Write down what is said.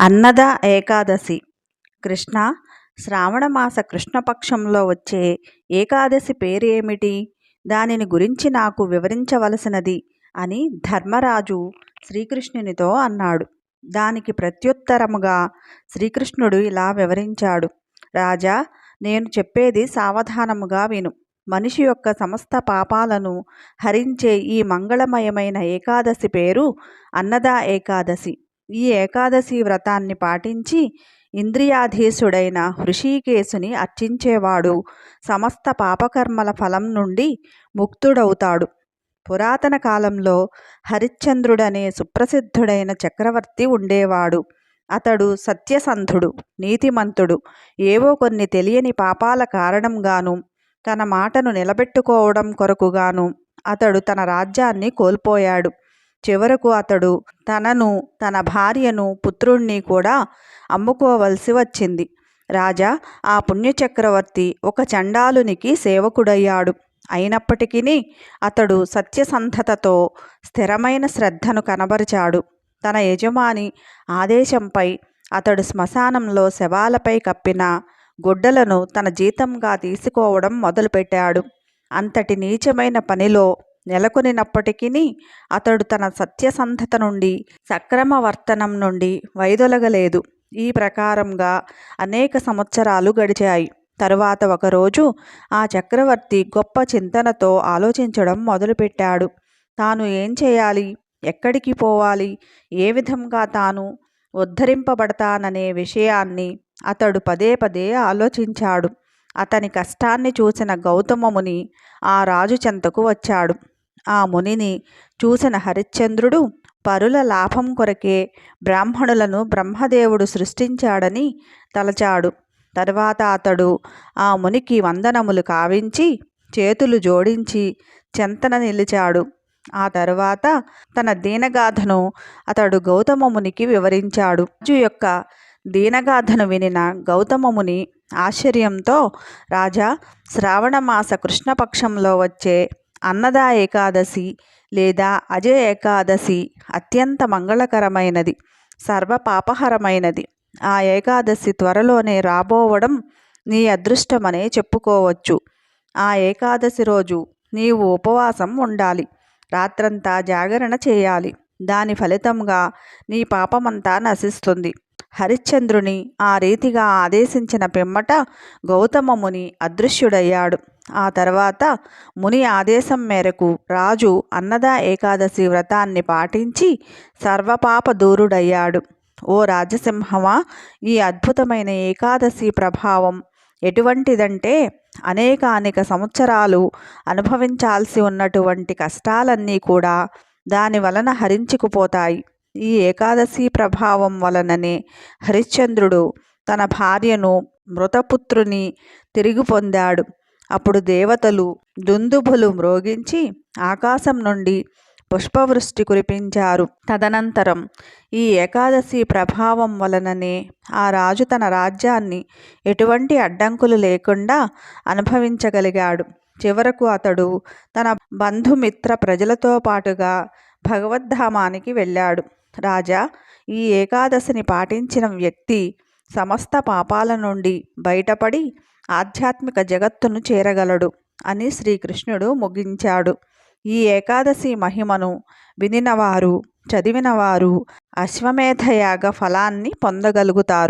అన్నద ఏకాదశి. కృష్ణ శ్రావణమాస కృష్ణపక్షంలో వచ్చే ఏకాదశి పేరు ఏమిటి దానిని గురించి నాకు వివరించవలసినది అని ధర్మరాజు శ్రీకృష్ణునితో అన్నాడు. దానికి ప్రత్యుత్తరముగా శ్రీకృష్ణుడు ఇలా వివరించాడు. రాజా నేను చెప్పేది సావధానముగా విను. మనిషి యొక్క సమస్త పాపాలను హరించే ఈ మంగళమయమైన ఏకాదశి పేరు అన్నదా ఏకాదశి. ఈ ఏకాదశి వ్రతాన్ని పాటించి ఇంద్రియాధీశుడైన హృషీకేశుని అర్చించేవాడు. సమస్త పాపకర్మల ఫలం నుండి ముక్తుడవుతాడు. పురాతన కాలంలో హరిశ్చంద్రుడనే సుప్రసిద్ధుడైన చక్రవర్తి ఉండేవాడు. అతడు సత్యసంధుడు నీతిమంతుడు. ఏవో కొన్ని తెలియని పాపాల కారణంగాను తన మాటను నిలబెట్టుకోవడం కొరకుగాను అతడు తన రాజ్యాన్ని కోల్పోయాడు. చివరకు అతడు తనను తన భార్యను పుత్రుణ్ణి కూడా అమ్ముకోవలసి వచ్చింది. రాజా ఆ పుణ్యచక్రవర్తి ఒక చండాలునికి సేవకుడయ్యాడు. అయినప్పటికీ అతడు సత్యసంధతతో స్థిరమైన శ్రద్ధను కనబరిచాడు. తన యజమాని ఆదేశంపై అతడు శ్మశానంలో శవాలపై కప్పిన గుడ్డలను తన జీతంగా తీసుకోవడం మొదలుపెట్టాడు. అంతటి నీచమైన పనిలో నెలకొనినప్పటికీ అతడు తన సత్యసంధత నుండి సక్రమ వర్తనం నుండి వైదొలగలేదు. ఈ ప్రకారంగా అనేక సంవత్సరాలు గడిచాయి. తరువాత ఒకరోజు ఆ చక్రవర్తి గొప్ప చింతనతో ఆలోచించడం మొదలుపెట్టాడు. తాను ఏం చేయాలి? ఎక్కడికి పోవాలి? ఏ విధంగా తాను ఉద్ధరింపబడతాననే విషయాన్ని అతడు పదే పదే ఆలోచించాడు. అతని కష్టాన్ని చూసిన గౌతమముని ఆ రాజు చెంతకు వచ్చాడు. ఆ మునిని చూసిన హరిశ్చంద్రుడు పరుల లాభం కొరకే బ్రాహ్మణులను బ్రహ్మదేవుడు సృష్టించాడని తలచాడు. తర్వాత అతడు ఆ మునికి వందనములు కావించి చేతులు జోడించి చెంతన నిలిచాడు. ఆ తరువాత తన దీనగాథను అతడు గౌతమమునికి వివరించాడు. రాజు యొక్క దీనగాథను వినిన గౌతమముని ఆశ్చర్యంతో రాజా శ్రావణమాస కృష్ణపక్షంలో వచ్చే అన్నదా ఏకాదశి లేదా అజయ ఏకాదశి అత్యంత మంగళకరమైనది సర్వపాపహరమైనది ఆ ఏకాదశి త్వరలోనే రాబోవడం నీ అదృష్టమనే చెప్పుకోవచ్చు. ఆ ఏకాదశి రోజు నీవు ఉపవాసం ఉండాలి. రాత్రంతా జాగరణ చేయాలి. దాని ఫలితంగా నీ పాపమంతా నశిస్తుంది. హరిశ్చంద్రుని ఆ రీతిగా ఆదేశించిన పిమ్మట గౌతమముని అదృశ్యుడయ్యాడు. ఆ తర్వాత ముని ఆదేశం మేరకు రాజు అన్నదా ఏకాదశి వ్రతాన్ని పాటించి సర్వపాప దూరుడయ్యాడు. ఓ రాజసింహమా ఈ అద్భుతమైన ఏకాదశి ప్రభావం ఎటువంటిదంటే అనేక అనేక సంవత్సరాలు అనుభవించాల్సి ఉన్నటువంటి కష్టాలన్నీ కూడా దాని వలన హరించుకుపోతాయి. ఈ ఏకాదశి ప్రభావం వలననే హరిశ్చంద్రుడు తన భార్యను మృతపుత్రుని తిరిగి పొందాడు. అప్పుడు దేవతలు దుందుభులు మ్రోగించి ఆకాశం నుండి పుష్పవృష్టి కురిపించారు. తదనంతరం ఈ ఏకాదశి ప్రభావం వలననే ఆ రాజు తన రాజ్యాన్ని ఎటువంటి అడ్డంకులు లేకుండా అనుభవించగలిగాడు. చివరకు అతడు తన బంధుమిత్ర ప్రజలతో పాటుగా భగవద్ధామానికి వెళ్ళాడు. రాజా ఈ ఏకాదశిని పాటించిన వ్యక్తి సమస్త పాపాల నుండి బయటపడి ఆధ్యాత్మిక జగత్తును చేరగలడు అని శ్రీకృష్ణుడు ముగించాడు. ఈ ఏకాదశి మహిమను వినినవారు చదివినవారు అశ్వమేధయాగ ఫలాన్ని పొందగలుగుతారు.